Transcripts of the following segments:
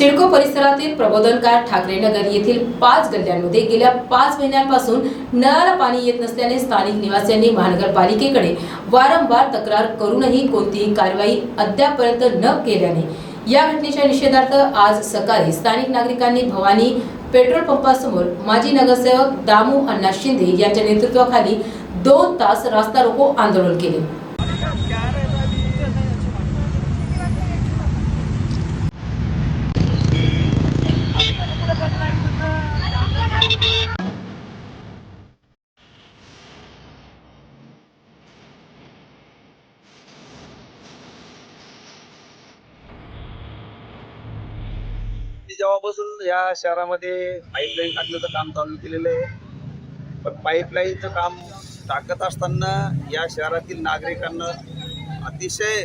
सिडको परिसरातील प्रबोधनकार ठाकरे नगर येथील पाच गल्ल्यांमध्ये गेल्या पाच महिन्यांपासून नळाला पाणी येत नसल्याने स्थानिक निवासियांनी महानगरपालिकेकडे वारंवार तक्रार करूनही कोणतीही कारवाई अद्यापर्यंत न केल्याने. या घटनेच्या निषेधार्थ आज सकाळी स्थानिक नागरिकांनी भवानी पेट्रोल पंपासमोर माजी नगरसेवक दामू अण्णा शिंदे यांच्या नेतृत्वाखाली दोन तास रास्ता रोको आंदोलन केले. मी जेव्हापासून या शहरामध्ये पाईपलाईन टाकण्याचं काम चालू केलेलं आहे पण पाईपलाईनचं काम टाकत असताना या शहरातील नागरिकांना अतिशय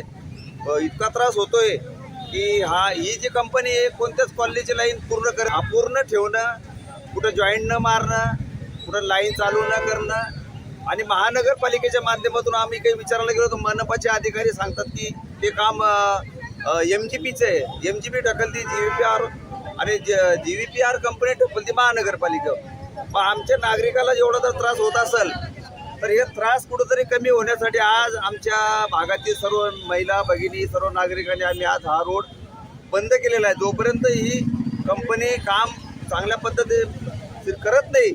इतका त्रास होतोय की हा ही जी कंपनी आहे कोणत्याच कॉलनीची लाईन पूर्ण कर अपूर्ण ठेवणं कुठं जॉईंट न मारणं कुठं लाईन चालू न करणं आणि महानगरपालिकेच्या माध्यमातून आम्ही काही विचारायला गेलो तर मनपाचे अधिकारी सांगतात की ते काम एम जी पीचं आहे. एम जी पी ढकलती जी पी आर आणि G V P R company ढकलती महानगरपालिका. मग आमच्या नागरिकाला जेवढा जर त्रास होत असेल तर हे त्रास कुठंतरी कमी होण्यासाठी आज आमच्या भागातील सर्व महिला भगिनी सर्व नागरिकांनी आम्ही आज हा रोड बंद केलेला आहे. जोपर्यंत ही कंपनी काम चांगल्या पद्धतीने करत नाही